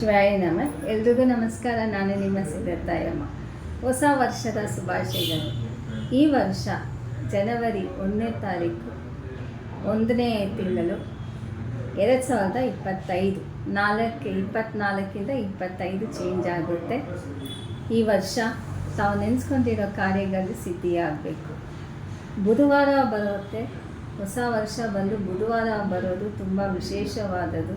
ಶಿವಾಯ ನಮ. ಎಲ್ರಿಗೂ ನಮಸ್ಕಾರ. ನಾನು ನಿಮ್ಮ ಸಿದ್ಧತಾಯಮ್ಮ ಹೊಸ ವರ್ಷದ ಶುಭಾಶಯಗಳು. ಈ ವರ್ಷ ಜನವರಿ ಒಂದನೇ ತಾರೀಕು, ಒಂದನೇ ತಿಂಗಳು, ಎರಡು ಸಾವಿರದ ಇಪ್ಪತ್ತೈದು. ನಾಲ್ಕು ಇಪ್ಪತ್ತ್ನಾಲ್ಕಿಂದ ಇಪ್ಪತ್ತೈದು ಚೇಂಜ್ ಆಗುತ್ತೆ. ಈ ವರ್ಷ ತಾವು ನೆನೆಸ್ಕೊಂಡಿರೋ ಕಾರ್ಯಗಳು ಸಿದ್ಧಿಯಾಗಬೇಕು. ಬುಧವಾರ ಬರುತ್ತೆ. ಹೊಸ ವರ್ಷ ಬಂದು ಬುಧವಾರ ಬರೋದು ತುಂಬ ವಿಶೇಷವಾದದ್ದು.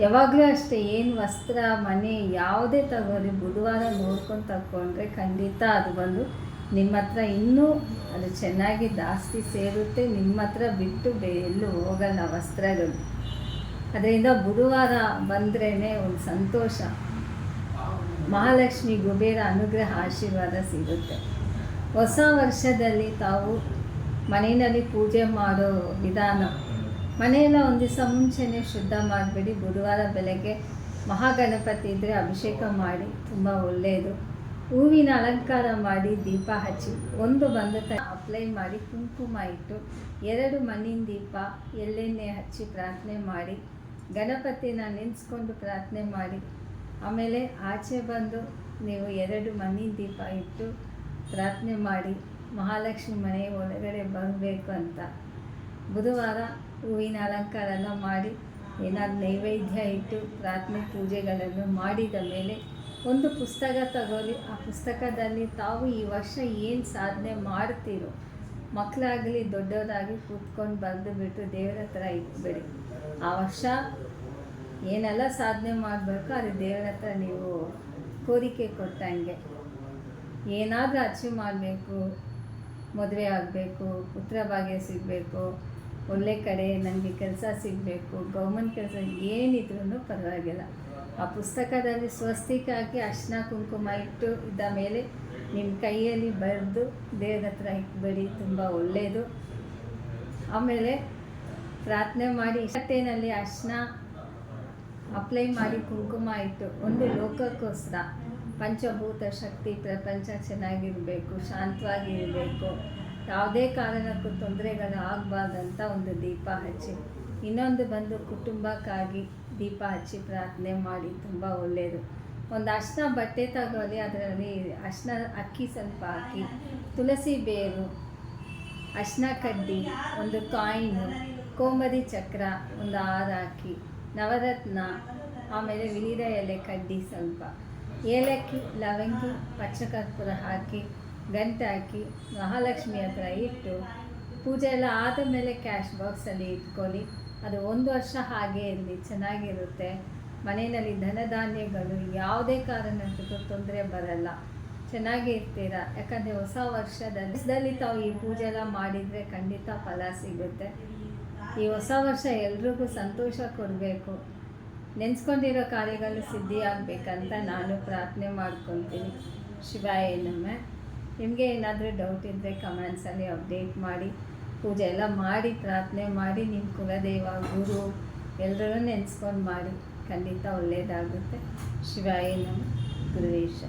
ಯಾವಾಗಲೂ ಅಷ್ಟೇ, ಏನು ವಸ್ತ್ರ, ಮನೆ, ಯಾವುದೇ ತಗೋರಿ ಬುಧವಾರ ನೋಡ್ಕೊಂಡು ತಗೊಂಡ್ರೆ ಖಂಡಿತ ಅದು ಬಂದು ನಿಮ್ಮ ಹತ್ರ ಇನ್ನೂ ಅದು ಚೆನ್ನಾಗಿ ಜಾಸ್ತಿ ಸೇರುತ್ತೆ. ನಿಮ್ಮ ಹತ್ರ ಬಿಟ್ಟು ಬೇ, ಎಲ್ಲೂ ಹೋಗಲ್ಲ ವಸ್ತ್ರಗಳು. ಅದರಿಂದ ಬುಧವಾರ ಬಂದ್ರೇ ಒಂದು ಸಂತೋಷ. ಮಹಾಲಕ್ಷ್ಮಿ ಗುಬೇರ ಅನುಗ್ರಹ ಆಶೀರ್ವಾದ ಸಿಗುತ್ತೆ. ಹೊಸ ವರ್ಷದಲ್ಲಿ ತಾವು ಮನೆಯಲ್ಲಿ ಪೂಜೆ ಮಾಡೋ ವಿಧಾನ ಮನೆಯೆಲ್ಲ ಒಂದು ದಿವಸ ಮುಂಚೆನೇ ಶುದ್ಧ ಮಾಡಿಬಿಡಿ, ಬುಧವಾರ ಬೆಳಗ್ಗೆ ಮಹಾಗಣಪತಿ ಇದ್ದರೆ ಅಭಿಷೇಕ ಮಾಡಿ, ತುಂಬ ಒಳ್ಳೆಯದು ಹೂವಿನ ಅಲಂಕಾರ ಮಾಡಿ, ದೀಪ ಹಚ್ಚಿ, ಒಂದು ಬಂದು ತ ಅಪ್ಲೈ ಮಾಡಿ, ಕುಂಕುಮ ಇಟ್ಟು, ಎರಡು ಮಣ್ಣಿನ ದೀಪ, ಎಳ್ಳೆಣ್ಣೆ ಹಚ್ಚಿ ಪ್ರಾರ್ಥನೆ ಮಾಡಿ, ಗಣಪತಿನ ನೆನೆಸ್ಕೊಂಡು ಪ್ರಾರ್ಥನೆ ಮಾಡಿ. ಆಮೇಲೆ ಆಚೆ ಬಂದು ನೀವು ಎರಡು ಮಣ್ಣಿನ ದೀಪ ಇಟ್ಟು ಪ್ರಾರ್ಥನೆ ಮಾಡಿ, ಮಹಾಲಕ್ಷ್ಮಿ ಮನೆ ಒಳಗಡೆ ಬರಬೇಕು ಅಂತ. ಬುಧವಾರ ಹೂವಿನ ಅಲಂಕಾರ ಎಲ್ಲ ಮಾಡಿ ಏನಾದ್ರು ನೈವೇದ್ಯ ಇಟ್ಟು ಪ್ರಾರ್ಥನೆ ಪೂಜೆಗಳನ್ನು ಮಾಡಿದ ಮೇಲೆ ಒಂದು ಪುಸ್ತಕ ತಗೊಳ್ಳಿ. ಆ ಪುಸ್ತಕದಲ್ಲಿ ತಾವು ಈ ವರ್ಷ ಏನು ಸಾಧನೆ ಮಾಡ್ತೀರೋ, ಮಕ್ಕಳಾಗಲಿ ದೊಡ್ಡವರಾಗಿ ಕೂತ್ಕೊಂಡು ಬರೆದು ಬಿಟ್ಟು ದೇವರ ಹತ್ರ ಇಟ್ಬಿಡಿ. ಆ ವರ್ಷ ಏನೆಲ್ಲ ಸಾಧನೆ ಮಾಡಬೇಕು ಅದು ದೇವರ ಹತ್ರ ನೀವು ಕೋರಿಕೆ ಕೊಟ್ಟಂಗೆ. ಏನಾದರೂ ಅಚೀವ್ ಮಾಡಬೇಕು, ಮದುವೆ ಆಗಬೇಕು, ಪುತ್ರ ಭಾಗ್ಯ ಸಿಗಬೇಕು ಒಳ್ಳೆ ಕಡೆ ನನಗೆ ಕೆಲಸ ಸಿಗಬೇಕು, ಗೌರ್ಮೆಂಟ್ ಕೆಲಸ ಏನಿದ್ರೂ ಪರವಾಗಿಲ್ಲ. ಆ ಪುಸ್ತಕದಲ್ಲಿ ಸ್ವಸ್ತಿಕೆ ಹಾಕಿ ಅರ್ಶಿನ ಕುಂಕುಮ ಇಟ್ಟು ಇದ್ದ ಮೇಲೆ ನಿಮ್ಮ ಕೈಯಲ್ಲಿ ಬರೆದು ದೇವ್ರ ಹತ್ರ ಇಟ್ಬೇಡಿ, ತುಂಬ ಒಳ್ಳೆಯದು ಆಮೇಲೆ ಪ್ರಾರ್ಥನೆ ಮಾಡಿ ಇಷ್ಟೇನಲ್ಲಿ ಅರ್ಶಿನ ಅಪ್ಲೈ ಮಾಡಿ ಕುಂಕುಮ ಇಟ್ಟು ಒಂದು ಲೋಕಕ್ಕೋಸ್ಕರ ಪಂಚಭೂತ ಶಕ್ತಿ ಪ್ರಪಂಚ ಚೆನ್ನಾಗಿರಬೇಕು, ಶಾಂತವಾಗಿರಬೇಕು. ಯಾವುದೇ ಕಾರಣಕ್ಕೂ ತೊಂದರೆಗಳು ಆಗಬಾರ್ದಂತ ಒಂದು ದೀಪ ಹಚ್ಚಿ. ಇನ್ನೊಂದು ಬಂದು ಕುಟುಂಬಕ್ಕಾಗಿ ದೀಪ ಹಚ್ಚಿ ಪ್ರಾರ್ಥನೆ ಮಾಡಿ ತುಂಬ ಒಳ್ಳೆಯದು. ಒಂದು ಅರ್ಶಿನ ಬಟ್ಟೆ ತಗೊಳ್ಳಿ, ಅದರಲ್ಲಿ ಅರ್ಶಿನ ಅಕ್ಕಿ ಸ್ವಲ್ಪ ಹಾಕಿ, ತುಳಸಿ ಬೇರು, ಅರ್ಶಿನ ಕಡ್ಡಿ, ಒಂದು ಕಾಯಿನು, ಕೋಮರಿ ಚಕ್ರ, ಒಂದು ಹಾರ ಹಾಕಿ, ನವರತ್ನ, ಆಮೇಲೆ ವಿನಿದ ಎಲೆ ಕಡ್ಡಿ ಸ್ವಲ್ಪ, ಏಲಕ್ಕಿ, ಲವಂಗಿ, ಪಚ್ಚಕರ್ಪೂರ ಹಾಕಿ ಗಂಟೆ ಹಾಕಿ ಮಹಾಲಕ್ಷ್ಮಿ ಹತ್ರ ಇಟ್ಟು ಪೂಜೆ ಎಲ್ಲ ಆದ ಮೇಲೆ ಕ್ಯಾಶ್ ಬಾಕ್ಸಲ್ಲಿ ಇಟ್ಕೊಳ್ಳಿ. ಅದು ಒಂದು ವರ್ಷ ಹಾಗೆ ಇರಲಿ, ಚೆನ್ನಾಗಿರುತ್ತೆ. ಮನೆಯಲ್ಲಿ ಧನಧಾನ್ಯಗಳು ಯಾವುದೇ ಕಾರಣಕ್ಕೂ ತೊಂದರೆ ಬರಲ್ಲ. ಚೆನ್ನಾಗಿ ಇರ್ತೀರ? ಯಾಕಂದರೆ ಹೊಸ ವರ್ಷದಲ್ಲಿ ತಾವು ಈ ಪೂಜೆ ಎಲ್ಲ ಮಾಡಿದರೆ ಖಂಡಿತ ಫಲ ಸಿಗುತ್ತೆ. ಈ ಹೊಸ ವರ್ಷ ಎಲ್ರಿಗೂ ಸಂತೋಷ ಕೊಡಬೇಕು. ನೆನೆಸ್ಕೊಂಡಿರೋ ಕಾರ್ಯಗಳು ಸಿದ್ಧಿಯಾಗಬೇಕಂತ ನಾನು ಪ್ರಾರ್ಥನೆ ಮಾಡ್ಕೊತೀನಿ ಶಿವಾಯ ನಮ್ಮ ನಿಮಗೆ ಏನಾದರೂ ಡೌಟ್ ಇದ್ದರೆ ಕಮೆಂಟ್ಸಲ್ಲಿ ಅಪ್ಡೇಟ್ ಮಾಡಿ, ಪೂಜೆ ಎಲ್ಲ ಮಾಡಿ, ಪ್ರಾರ್ಥನೆ ಮಾಡಿ ನಿಮ್ಮ ಕುಲದೇವ, ಗುರು ಎಲ್ಲರೂ ನೆನೆಸ್ಕೊಂಡು ಮಾಡಿ. ಖಂಡಿತ ಒಳ್ಳೆಯದಾಗುತ್ತೆ ಶಿವಾಯ ನಮ್ಮ ಗುರುವೇಶ